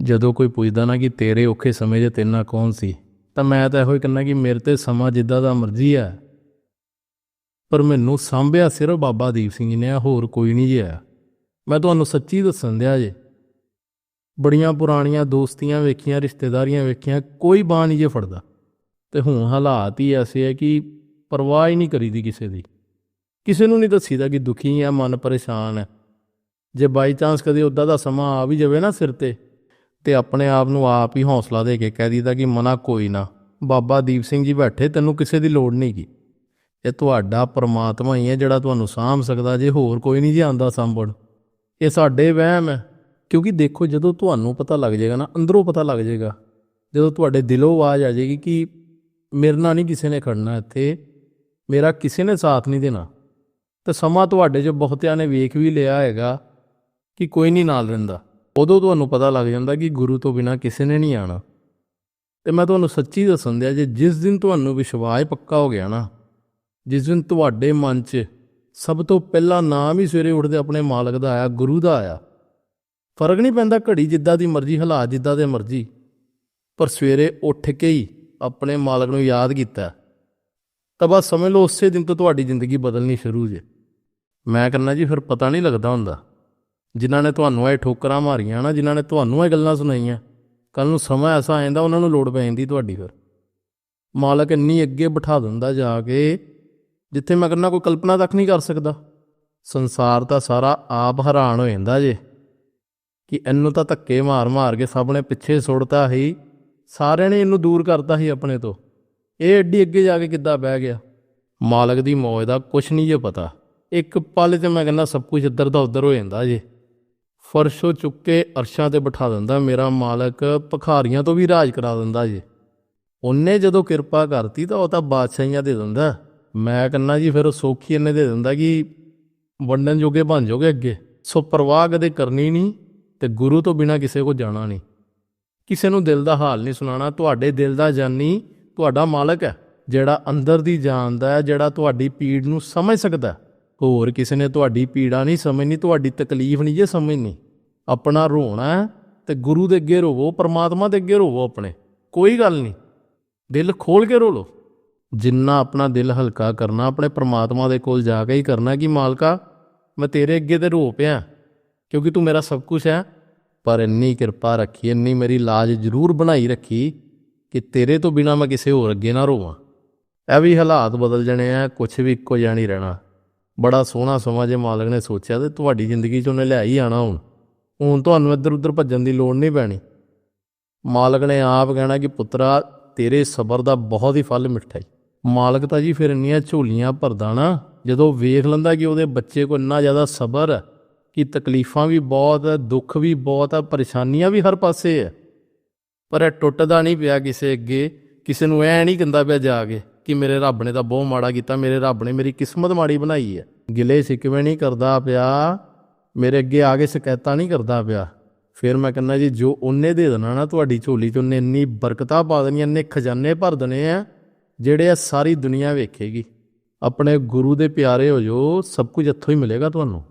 ਜਦੋਂ ਕੋਈ ਪੁੱਛਦਾ ਨਾ ਕਿ ਤੇਰੇ ਔਖੇ ਸਮੇਂ 'ਚ ਤੇਰੇ ਨਾਲ ਕੌਣ ਸੀ ਤਾਂ ਮੈਂ ਤਾਂ ਇਹੋ ਹੀ ਕਹਿੰਦਾ ਕਿ ਮੇਰੇ ਤੇ ਸਮਾਂ ਜਿੱਦਾਂ ਦਾ ਮਰਜ਼ੀ ਆ। ਪਰ ਮੈਨੂੰ ਸਾਂਭਿਆ ਸਿਰਫ ਬਾਬਾ ਦੀਪ ਸਿੰਘ ਜੀ ਨੇ ਆ, ਹੋਰ ਕੋਈ ਨਹੀਂ ਜੀ ਆਇਆ। ਮੈਂ ਤੁਹਾਨੂੰ ਸੱਚੀ ਦੱਸਣ ਦਿਆ ਜੇ ਬੜੀਆਂ ਪੁਰਾਣੀਆਂ ਦੋਸਤੀਆਂ ਵੇਖੀਆਂ ਰਿਸ਼ਤੇਦਾਰੀਆਂ ਵੇਖੀਆਂ ਕੋਈ ਬਾਹ ਨਹੀਂ ਜੇ ਫੜਦਾ। ਤੇ ਹੁਣ ਹਾਲਾਤ ਹੀ ਐਸੇ ਹੈ ਕਿ ਪਰਵਾਹ ਹੀ ਨਹੀਂ ਕਰੀਦੀ ਕਿਸੇ ਦੀ। ਕਿਸੇ ਨੂੰ ਨਹੀਂ ਦੱਸੀਦਾ ਕਿ ਦੁਖੀ ਆ ਮਨ ਪਰੇਸ਼ਾਨ ਹੈ ਜੇ ਬਾਈ ਚਾਂਸ ਕਦੇ ਉਦਾਂ ਦਾ ਸਮਾਂ ਆ ਵੀ ਜਾਵੇ ਨਾ ਸਿਰ ਤੇ ਤੇ ਆਪਣੇ ਆਪ ਨੂੰ ਆਪ ਹੀ ਹੌਸਲਾ ਦੇ ਕੇ ਕਹਿ ਦਿੱਤਾ ਕਿ ਮਨਾ ਕੋਈ ਨਾ। ਬਾਬਾ ਦੀਪ ਸਿੰਘ ਜੀ ਬੈਠੇ, ਤੈਨੂੰ ਕਿਸੇ ਦੀ ਲੋੜ ਨਹੀਂ ਗੀ ਇਹ ਤੁਹਾਡਾ ਪਰਮਾਤਮਾ ਹੀ ਹੈ ਜਿਹੜਾ ਤੁਹਾਨੂੰ ਸਾਂਭ ਸਕਦਾ, ਜੇ ਹੋਰ ਕੋਈ ਨਹੀਂ ਜੀ ਆਂਦਾ ਸਾਂਭਣ। ਇਹ ਸਾਡੇ ਵਹਿਮ ਹੈ, ਕਿਉਂਕਿ ਦੇਖੋ ਜਦੋਂ ਤੁਹਾਨੂੰ ਪਤਾ ਲੱਗ ਜਾਏਗਾ ਨਾ, ਅੰਦਰੋਂ ਪਤਾ ਲੱਗ ਜਾਏਗਾ, ਜਦੋਂ ਤੁਹਾਡੇ ਦਿਲੋਂ ਆਵਾਜ਼ ਆ ਜਾਏਗੀ ਕਿ ਮੇਰੇ ਨਾਲ ਨਹੀਂ ਕਿਸੇ ਨੇ ਖੜਨਾ ਇੱਥੇ, ਮੇਰਾ ਕਿਸੇ ਨੇ ਸਾਥ ਨਹੀਂ ਦੇਣਾ, ਤਾਂ ਸਮਾਂ ਤੁਹਾਡੇ 'ਚ ਬਹੁਤਿਆਂ ਨੇ ਵੇਖ ਵੀ ਲਿਆ ਹੈਗਾ ਕਿ ਕੋਈ ਨਹੀਂ ਨਾਲ ਰਹਿੰਦਾ। ਉਦੋਂ ਤੁਹਾਨੂੰ ਪਤਾ ਲੱਗ ਜਾਂਦਾ ਕਿ ਗੁਰੂ ਤੋਂ ਬਿਨਾ ਕਿਸੇ ਨੇ ਨਹੀਂ ਆਣਾ ਤੇ ਮੈਂ ਤੁਹਾਨੂੰ ਸੱਚੀ ਦੱਸਣ ਦਿਆ, ਜੇ ਜਿਸ ਦਿਨ ਤੁਹਾਨੂੰ ਵਿਸ਼ਵਾਸ ਪੱਕਾ ਹੋ ਗਿਆ ਨਾ, ਜਿਸ ਦਿਨ ਤੁਹਾਡੇ ਮਨ 'ਚ ਸਭ ਤੋਂ ਪਹਿਲਾ ਨਾਮ ਹੀ ਸਵੇਰੇ ਉੱਠਦੇ ਆਪਣੇ ਮਾਲਕ ਦਾ ਆਇਆ, ਗੁਰੂ ਦਾ ਆਇਆ, ਫ਼ਰਕ ਨਹੀਂ ਪੈਂਦਾ ਘੜੀ ਜਿੱਦਾਂ ਦੀ ਮਰਜ਼ੀ, ਹਾਲਾਤ ਜਿੱਦਾਂ ਦੇ ਮਰਜ਼ੀ, ਪਰ ਸਵੇਰੇ ਉੱਠ ਕੇ ਹੀ ਆਪਣੇ ਮਾਲਕ ਨੂੰ ਯਾਦ ਕੀਤਾ, ਤਾਂ ਬਸ ਸਮਝ ਲਓ ਉਸੇ ਦਿਨ ਤੋਂ ਤੁਹਾਡੀ ਜ਼ਿੰਦਗੀ ਬਦਲਣੀ ਸ਼ੁਰੂ ਜੇ। ਮੈਂ ਕਹਿੰਦਾ ਜੀ, ਫਿਰ ਪਤਾ ਨਹੀਂ ਲੱਗਦਾ ਹੁੰਦਾ। ਜਿਨ੍ਹਾਂ ਨੇ ਤੁਹਾਨੂੰ ਇਹ ਠੋਕਰਾਂ ਮਾਰੀਆਂ ਨਾ, ਜਿਨ੍ਹਾਂ ਨੇ ਤੁਹਾਨੂੰ ਇਹ ਗੱਲਾਂ ਸੁਣਾਈਆਂ। ਕੱਲ ਨੂੰ ਸਮਾਂ ਐਸਾ ਆ ਜਾਂਦਾ, ਉਹਨਾਂ ਨੂੰ ਲੋੜ ਪੈ ਜਾਂਦੀ ਤੁਹਾਡੀ ਫਿਰ। ਮਾਲਕ ਇੰਨੀ ਅੱਗੇ ਬਿਠਾ ਦਿੰਦਾ ਜਾ ਕੇ, ਜਿੱਥੇ ਮੈਂ ਕਹਿੰਦਾ ਕੋਈ ਕਲਪਨਾ ਤੱਕ ਨਹੀਂ ਕਰ ਸਕਦਾ। ਸੰਸਾਰ ਤਾਂ ਸਾਰਾ ਆਪ ਹੈਰਾਨ ਹੋ ਜਾਂਦਾ ਜੇ। ਕਿ ਇਹਨੂੰ ਤਾਂ ਧੱਕੇ ਮਾਰ-ਮਾਰ ਕੇ ਸਭ ਨੇ ਪਿੱਛੇ ਸੁੱਟਤਾ ਹੀ ਸਾਰਿਆਂ ਨੇ ਇਹਨੂੰ ਦੂਰ ਕਰਤਾ ਸੀ ਆਪਣੇ ਤੋਂ। ਇਹ ਐਡੀ ਅੱਗੇ ਜਾ ਕੇ ਕਿੱਦਾਂ ਬਹਿ ਗਿਆ? ਮਾਲਕ ਦੀ ਮੌਜ ਦਾ ਕੁਛ ਨਹੀਂ ਜੇ ਪਤਾ। ਇੱਕ ਪਲ 'ਚ ਮੈਂ ਕਹਿੰਦਾ ਸਭ ਕੁਝ ਇੱਧਰ ਦਾ ਉੱਧਰ ਹੋ ਜਾਂਦਾ ਜੇ। ਫਰਸ਼ੋਂ ਚੁੱਕ ਕੇ ਅਰਸ਼ਾਂ ਤੇ ਬਿਠਾ ਦਿੰਦਾ, ਮੇਰਾ ਮਾਲਕ ਭਖਾਰੀਆਂ ਤੋਂ ਵੀ ਰਾਜ ਕਰਾ ਦਿੰਦਾ ਜੇ। ਉਹਨੇ ਜਦੋਂ ਕਿਰਪਾ ਕਰਤੀ ਤਾਂ ਉਹ ਤਾਂ ਬਾਦਸ਼ਾਹੀਆਂ ਦੇ ਦਿੰਦਾ। ਮੈਂ ਕਹਿੰਦਾ ਜੀ, ਫਿਰ ਉਹ ਸੌਖੀ ਇਹਨੇ ਦੇ ਦਿੰਦਾ ਕਿ ਵੰਡਣ ਜੋਗੇ ਬਣ ਜੋਗੇ ਅੱਗੇ। ਸੋ ਪਰਵਾਹ ਕਦੇ ਕਰਨੀ ਨਹੀਂ ਤੇ ਗੁਰੂ ਤੋਂ ਬਿਨਾ ਕਿਸੇ ਕੋ ਜਾਣਾ ਨਹੀਂ। ਕਿਸੇ ਨੂੰ ਦਿਲ ਦਾ ਹਾਲ ਨਹੀਂ ਸੁਣਾਣਾ ਤੁਹਾਡੇ ਦਿਲ ਦਾ ਜਾਨੀ ਤੁਹਾਡਾ ਮਾਲਕ ਹੈ, ਜਿਹੜਾ ਅੰਦਰ ਦੀ ਜਾਣਦਾ ਹੈ, ਜਿਹੜਾ ਤੁਹਾਡੀ ਪੀੜ ਨੂੰ ਸਮਝ ਸਕਦਾ ਹੋਰ ਕਿਸੇ ਨੇ ਤੁਹਾਡੀ ਪੀੜਾ ਨਹੀਂ ਸਮਝਣੀ, ਤੁਹਾਡੀ ਤਕਲੀਫ ਨਹੀਂ ਜੇ ਸਮਝਣੀ। ਆਪਣਾ ਰੋਣਾ ਹੈ ਤੇ ਗੁਰੂ ਦੇ ਅੱਗੇ ਰੋਵੋ, ਪਰਮਾਤਮਾ ਦੇ ਅੱਗੇ ਰੋਵੋ ਆਪਣੇ। ਕੋਈ ਗੱਲ ਨਹੀਂ। ਦਿਲ ਖੋਲ ਕੇ ਰੋ ਲੋ ਜਿੰਨਾ ਆਪਣਾ ਦਿਲ ਹਲਕਾ ਕਰਨਾ, ਆਪਣੇ ਪਰਮਾਤਮਾ ਦੇ ਕੋਲ ਜਾ ਕੇ ਹੀ ਕਰਨਾ ਕਿ ਮਾਲਕਾ, ਮੈਂ ਤੇਰੇ ਅੱਗੇ ਤੇ ਰੋ ਪਿਆ। ਕਿਉਂਕਿ ਤੂੰ ਮੇਰਾ ਸਭ ਕੁਝ ਹੈ। ਪਰ ਇੰਨੀ ਕਿਰਪਾ ਰੱਖੀ, ਇੰਨੀ ਮੇਰੀ ਲਾਜ ਜ਼ਰੂਰ ਬਣਾਈ ਰੱਖੀ ਕਿ ਤੇਰੇ ਤੋਂ ਬਿਨਾ ਮੈਂ ਕਿਸੇ ਹੋਰ ਅੱਗੇ ਨਾ ਰੋਵਾਂ। ਇਹ ਵੀ ਹਾਲਾਤ ਬਦਲ ਜਾਣੇ ਆ ਕੁਝ ਵੀ ਇੱਕੋ ਜਿਹਾ ਨਹੀਂ ਰਹਿਣਾ। ਬੜਾ ਸੋਹਣਾ ਸਮਾਂ ਜੇ ਮਾਲਕ ਨੇ ਸੋਚਿਆ ਤੇ ਤੁਹਾਡੀ ਜ਼ਿੰਦਗੀ 'ਚ ਉਹਨੇ ਲਿਆ ਹੀ ਆਣਾ ਹੁਣ। ਹੁਣ ਤੁਹਾਨੂੰ ਇੱਧਰ ਉੱਧਰ ਭੱਜਣ ਦੀ ਲੋੜ ਨਹੀਂ ਪੈਣੀ। ਮਾਲਕ ਨੇ ਆਪ ਕਹਿਣਾ ਕਿ ਪੁੱਤਰਾ, ਤੇਰੇ ਸਬਰ ਦਾ ਬਹੁਤ ਹੀ ਫਲ ਮਿੱਠਾ ਹੈ ਮਾਲਕ ਤਾਂ ਜੀ ਫਿਰ ਇੰਨੀਆਂ ਝੋਲੀਆਂ ਭਰਦਾ ਨਾ, ਜਦੋਂ ਵੇਖ ਲੈਂਦਾ ਕਿ ਉਹਦੇ ਬੱਚੇ ਕੋਲ ਇੰਨਾ ਜ਼ਿਆਦਾ ਸਬਰ ਹੈ ਕਿ ਤਕਲੀਫਾਂ ਵੀ ਬਹੁਤ ਹੈ ਦੁੱਖ ਵੀ ਬਹੁਤ ਹੈ ਪਰੇਸ਼ਾਨੀਆਂ ਵੀ ਹਰ ਪਾਸੇ ਹੈ ਪਰ ਇਹ ਟੁੱਟਦਾ ਨਹੀਂ ਪਿਆ ਕਿਸੇ ਅੱਗੇ, ਕਿਸੇ ਨੂੰ ਐ ਨਹੀਂ ਕਹਿੰਦਾ ਪਿਆ ਜਾ ਕੇ ਕਿ ਮੇਰੇ ਰੱਬ ਨੇ ਤਾਂ ਬਹੁਤ ਮਾੜਾ ਕੀਤਾ, ਮੇਰੇ ਰੱਬ ਨੇ ਮੇਰੀ ਕਿਸਮਤ ਮਾੜੀ ਬਣਾਈ ਹੈ ਗਿਲੇ ਸਿਕਵੇ ਨਹੀਂ ਕਰਦਾ ਪਿਆ। ਮੇਰੇ ਅੱਗੇ ਆ ਕੇ ਸ਼ਿਕਾਇਤਾਂ ਨਹੀਂ ਕਰਦਾ ਪਿਆ। ਫਿਰ ਮੈਂ ਕਹਿੰਦਾ ਜੀ, ਜੋ ਉਹਨੇ ਦੇ ਦੇਣਾ ਨਾ ਤੁਹਾਡੀ ਝੋਲੀ 'ਚ, ਉਹਨੇ ਇੰਨੀ ਬਰਕਤਾਂ ਪਾ ਦੇਣੀਆਂ, ਇੰਨੇ ਖਜ਼ਾਨੇ ਭਰ ਦੇਣੇ ਆ, ਜਿਹੜੇ ਆ ਸਾਰੀ ਦੁਨੀਆ ਵੇਖੇਗੀ। ਆਪਣੇ ਗੁਰੂ ਦੇ ਪਿਆਰੇ ਹੋ ਜੋ ਸਭ ਕੁਝ ਇੱਥੋਂ ਹੀ ਮਿਲੇਗਾ ਤੁਹਾਨੂੰ।